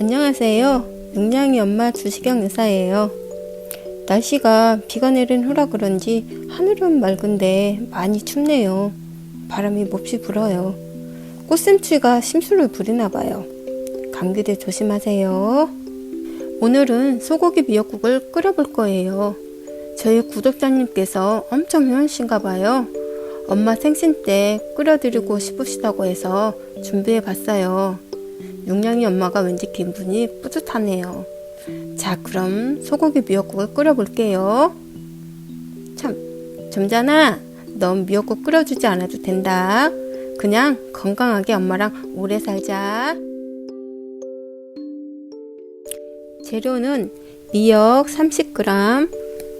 안녕하세요. 용량이 엄마 주시경 의사예요. 날씨가 비가 내린 후라 그런지 하늘은 맑은데 많이 춥네요. 바람이 몹시 불어요. 꽃샘추위가 심술을 부리나 봐요. 감기들 조심하세요. 오늘은 소고기 미역국을 끓여볼 거예요. 저희 구독자님께서 엄청 효연신가 봐요. 엄마 생신 때 끓여드리고 싶으시다고 해서 준비해 봤어요. 용량이 엄마가 왠지 기분이 뿌듯하네요. 자, 그럼 소고기 미역국을 끓여볼게요. 참, 점잖아. 넌 미역국 끓여주지 않아도 된다. 그냥 건강하게 엄마랑 오래 살자. 재료는 미역 30g,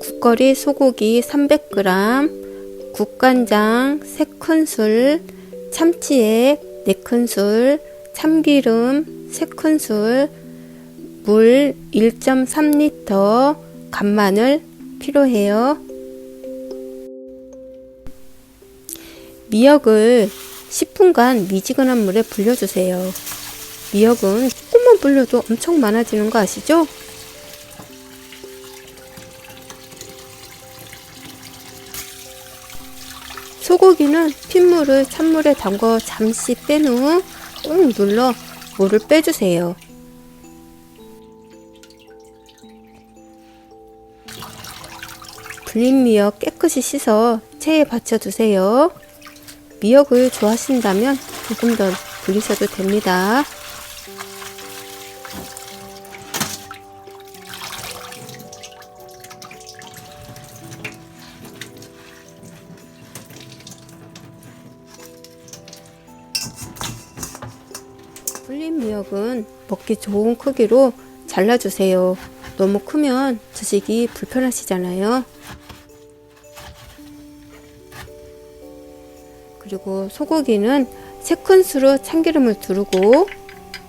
국거리 소고기 300g, 국간장 3큰술, 참치액 4큰술, 참기름 3큰술, 물 1.3리터, 간마늘 필요해요. 미역을 10분간 미지근한 물에 불려주세요. 미역은 조금만 불려도 엄청 많아지는 거 아시죠? 소고기는 핏물을 찬물에 담궈 잠시 뺀 후 꾹 눌러 물을 빼주세요. 불린 미역 깨끗이 씻어 체에 받쳐두세요. 미역을 좋아하신다면 조금 더 불리셔도 됩니다. 불린 미역은 먹기 좋은 크기로 잘라주세요. 너무 크면 드시기 불편하시잖아요. 그리고 소고기는 세 큰술로 참기름을 두르고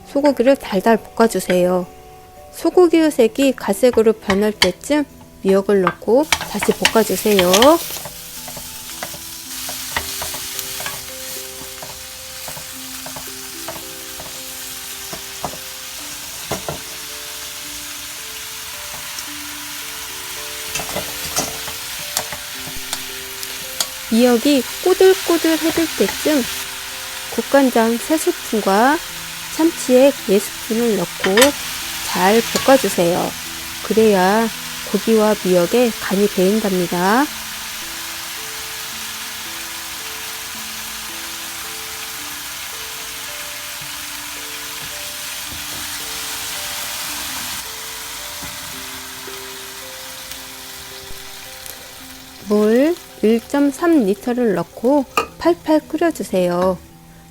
소고기를 달달 볶아주세요. 소고기의 색이 갈색으로 변할 때쯤 미역을 넣고 다시 볶아주세요. 미역이 꼬들꼬들해질 때쯤 국간장 3스푼과 참치액 4스푼을 넣고 잘 볶아주세요. 그래야 고기와 미역에 간이 배인답니다. 물 1.3리터를 넣고 팔팔 끓여주세요.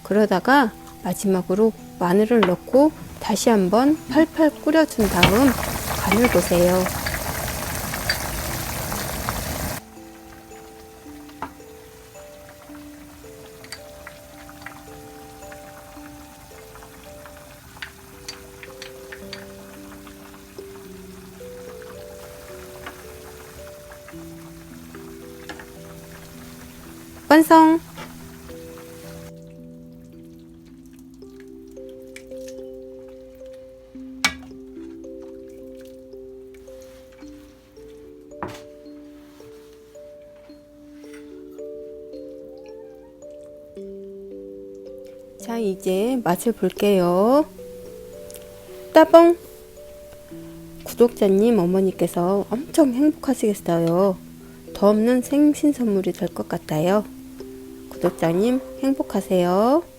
그러다가 마지막으로 마늘을 넣고 다시 한번 팔팔 끓여준 다음 간을 보세요. 완성! 자, 이제 맛을 볼게요. 따봉! 구독자님 어머니께서 엄청 행복하시겠어요. 더 없는 생신 선물이 될 것 같아요. 구독자님 행복하세요.